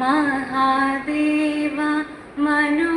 महादेव मनो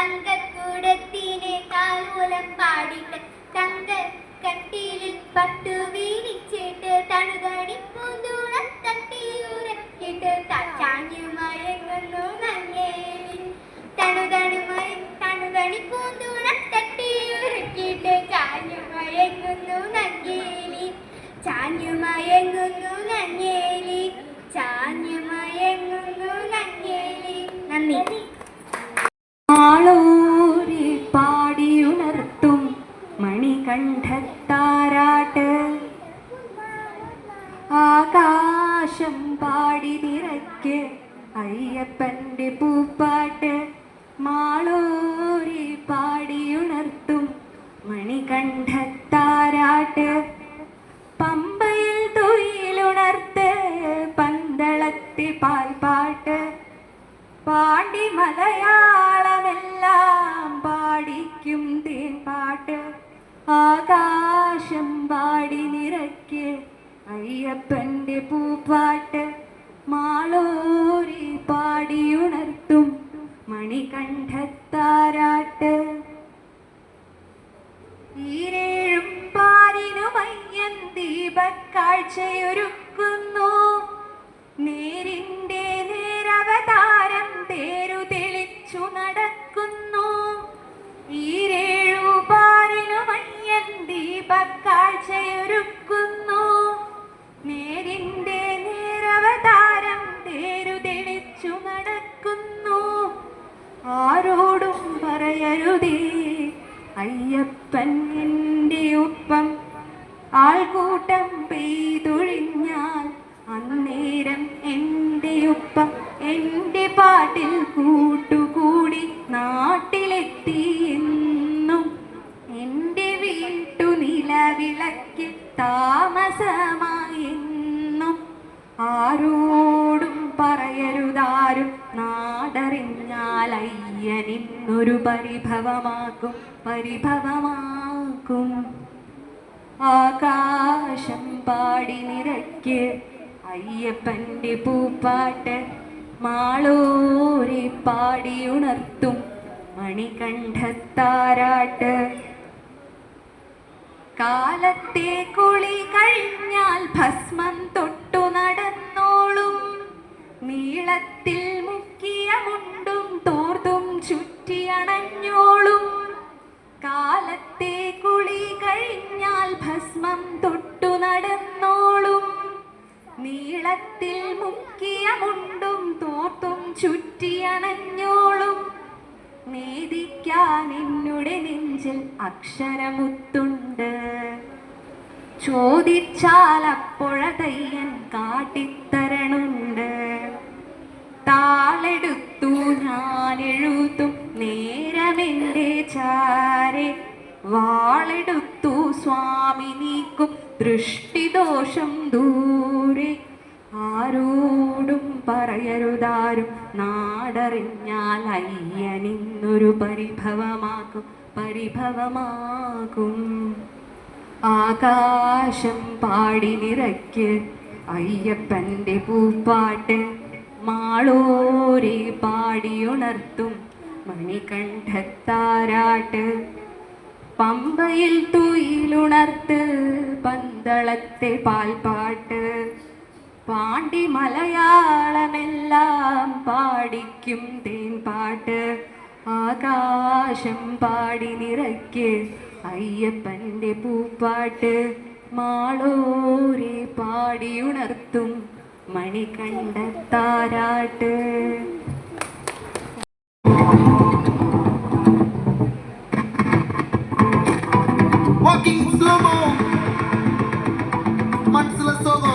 തങ്കക്കൂടത്തിന് കാൽമൂലം പാടിട്ട് തങ്ക കട്ടിയിൽ പട്ടു വീണിച്ചിട്ട് തണുകടി ചാഞ്ഞു മയങ്ങുന്നു നങ്ങേലി ചാഞ്ഞു മയങ്ങുന്നു അയ്യപ്പന്റെ പൂപ്പാട്ട് മാളോരി പാടിയുണർത്തും മണികണ്ഠത്താരാട്ട്. ഈരേഴും പാരിനുമയ്യൻ ദീപക്കാഴ്ചയൊരുക്കുന്നു. നേരിന്റെ നേരവതാരം തേരു തെളിച്ചു നടക്കുന്നു. ഈരേഴു പാരിനുമയ്യൻ ദീപക്കാഴ്ചയൊരുക്കുന്നു ആരോടും പറയരുതേ. അയ്യപ്പൻ എന്റെ ഒപ്പം ആൾക്കൂട്ടം പെയ്തൊഴിഞ്ഞാൽ അന്നേരം എന്റെ ഒപ്പം എന്റെ പാട്ടിൽ കൂട്ടുകൂടി പരിഭവമാക്കും പരിഭവമാക്കും. ആകാശം പാടി നിറയ്ക്ക് അയ്യപ്പന്റെ പൂപ്പാട്ട് മാളൂരി പാടിയുണർത്തും മണികണ്ഠത്താരാട്ട്. കാലത്തെ കുളി കഴിഞ്ഞാൽ ഭസ്മം തൊട്ടു നടന്നോളും നീളത്തിൽ മുക്കിയ മുണ്ടും തോർത്തും ചുറ്റിയണഞ്ഞോളും കാലത്തെ കുളി കഴിഞ്ഞാൽ ഭസ്മം തൊട്ടു നടന്നോളും. നീളത്തിൽ മുക്കിയ മുണ്ടും തോർത്തും ചുറ്റിയണഞ്ഞോളും. നീതിക്കാൻ എന്നുടെ നെഞ്ചിൽ അക്ഷരമുത്തുണ്ട്. ചോദിച്ചാൽ അപ്പോഴതയ്യൻ കാട്ടിത്തരണുണ്ട്. താളെടുത്തു ഞാൻ എഴുതും നേരമെന്റെ ചാരെ വാളെടുത്തു സ്വാമി നീക്കും. ദൃഷ്ടിദോഷം ദൂരെ ആരോടും പറയരുതാരും. നാടറിഞ്ഞാൽ അയ്യനിന്നൊരു പരിഭവമാക്കും. പരിഭവമാകും. ആകാശം പാടി നിറയ്ക്ക്. അയ്യപ്പന്റെ പൂപ്പാട്ട് മാളോരെ പാടിയുണർത്തും മണികണ്ഠത്താരാട്ട്. പമ്പയിൽ തുയിലുണർത്ത് പന്തളത്തെ പാൽപാട്ട്. പാണ്ടി മലയാളമെല്ലാം പാടിക്കും തേൻപാട്ട്. ആകാശം പാടി നിറയ്ക്ക് അയ്യപ്പന്റെ പൂപ്പാട്ട്. മാളോരെ പാടിയുണർത്തും മണികണ്ഠത്താരാട്ട്. Walking slow-mo. മനസ്സിലെ സോഗോ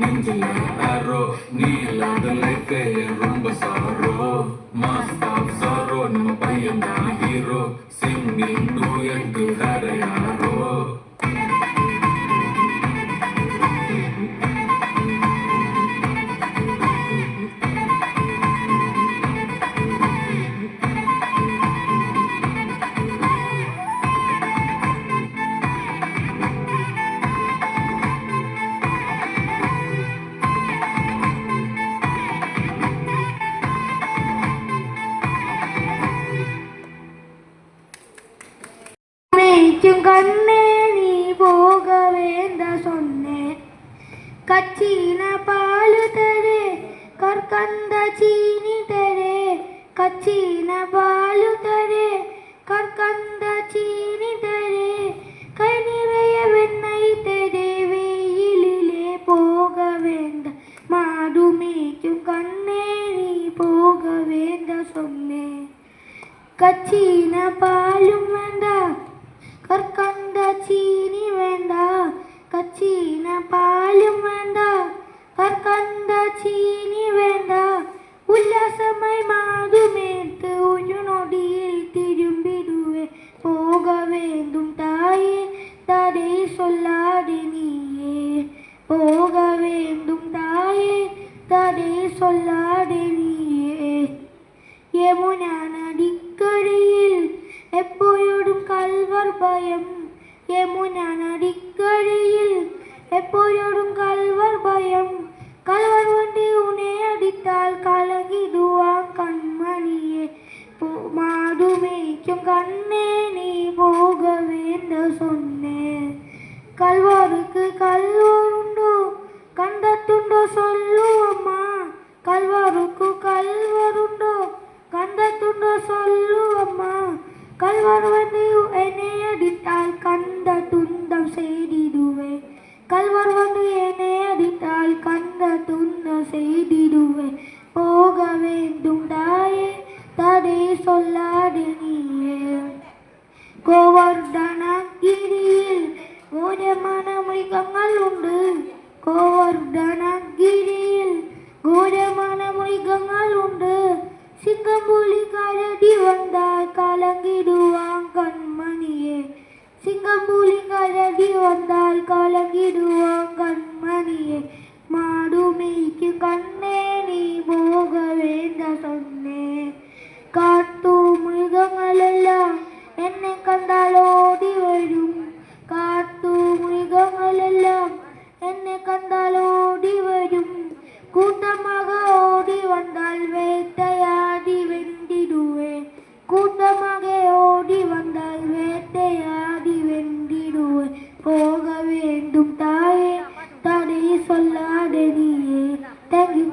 நெஞ்சில ஆரோ நீ இல்லாத லைஃபே ரொம்ப சாரோ மாஸ்க் ஆஃப் சாரோ நம்ம பையன் தான் ஹீரோ சிங்கிங் டூயட் வேற யாரோ കച്ചീന പാലു തരേ കർക്കന്ത ചീനി തരേ കച്ചീന പാലു തരേ കർക്കന്ത ചീനി തരേ കനിറയ വെണ്ണൈ തരേ വെയിലെ പോക വേണ്ട മാടുമേക്കും കണ്ണേ നീ പോക വേണ്ട സ്വന്നേ. കച്ചീന പാലും വേണ്ട കർക്കന്ത ചീനി വേണ്ട ചീന പാലും വേണ്ട വർക്കണ്ട ചീനി വേണ്ട. ഉല്ലാസമായി മാതുമേത്ത് ഉഴുനൊടിയിൽ തിരുമ്പിടുവേ പോക വേണ്ടും തായേ തടേ സൊല്ലാതെ നീയേ. പോക വേണ്ടും തായേ തടേ സൊല്ലാതെ നീയേ. യമുന നദിക്കരയിൽ എപ്പോഴും കൽവർ ഭയം യമുന നദിക്കരയിൽ എപ്പോഴും കൽവർ ഭയം കൽവർ വണ്ടി ഉനെ അടിത്താൽ കലകിടുവാൻ കൺമണിയെ പോ- മാടുമേക്കും കണ്ണേ നീ പോക വേണ്ട സൊന്നേ കൽവർക്ക് കൽവറുണ്ടോ കണ്ടെത്തുണ്ടോ സൊല്ലു അമ്മ കൽവറുക്കു കൽവറുണ്ടോ കണ്ടെത്തുണ്ടോ സൊല്ലു അമ്മ കൽവർവർ നീയു എന്നെയടിത്താൽ കണ്ട തുന്തം ചെയ്തിടുവേ. കൽവർവർ നീ എന്നെയടിത്താൽ കണ്ട തുന്തം ചെയ്തിടുവേ. പോക വേണ്ടുണ്ടായേ തടേ സൊല്ലാതെ നീയേ. ഗോവർദ്ധനഗിരിയിൽ ഓരോ മനമൃഗങ്ങളുണ്ട് കമ്പൂലി കരടി വന്നാൽ കലകിടുവാൻ കൺമണിയെ മാടുമേയ്ക്കു കണ്ണേ നീ പോകവേണ്ട സൊന്നേ കാട്ടു മൃഗങ്ങളെല്ലാം എന്നെ കണ്ടാൽ ഓടി വരും. കാട്ടു മൃഗങ്ങളെല്ലാം എന്നെ കണ്ടാൽ ഓടി വരും. കൂട്ടമക ഓടി വന്നാൽ വേട്ടയാടി വെന്തിടുവേ கூட்டமாக ஓடி வந்தால் வேட்டையாடி வென்றிடுவேன் போக வேண்டும் தாயே தடை சொல்லாதே நீயே தேங்க்யூ